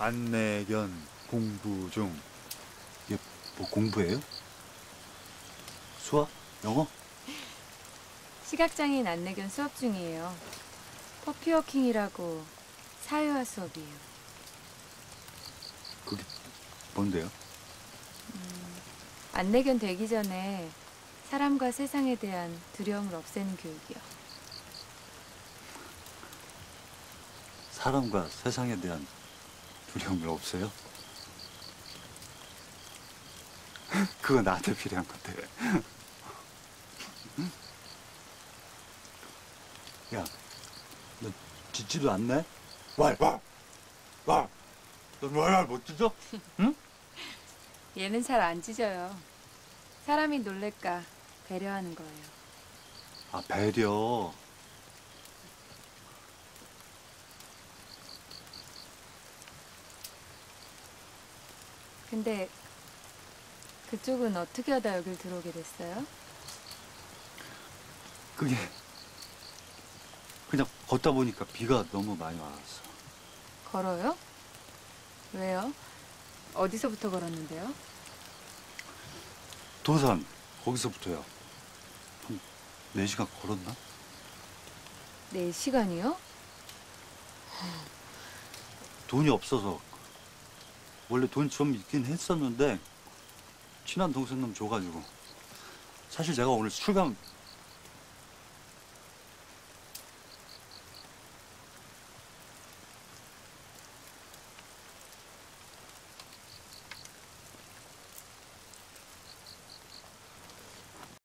안내견 공부 중. 이게 뭐 공부예요? 수학? 영어? 시각장애인 안내견 수업 중이에요. 퍼피워킹이라고 사회화 수업이에요. 그게 뭔데요? 안내견 되기 전에 사람과 세상에 대한 두려움을 없애는 교육이요. 사람과 세상에 대한 두려움을 없어요? 그거 나한테 필요한 건데. 야, 너 짖지도 않네? 와, 와, 와. 너말못 짖어? 얘는 잘 안 짖어요. 사람이 놀랄까 배려하는 거예요. 아, 배려. 근데 그쪽은 어떻게 하다 여길 들어오게 됐어요? 그게 그냥 걷다 보니까 비가 너무 많이 와서 걸어요? 왜요? 어디서부터 걸었는데요? 도산 거기서부터요. 한 4시간 걸었나? 네 시간이요? 돈이 없어서 원래 돈 좀 있긴 했었는데 친한 동생 놈 줘가지고 사실 제가 오늘 술감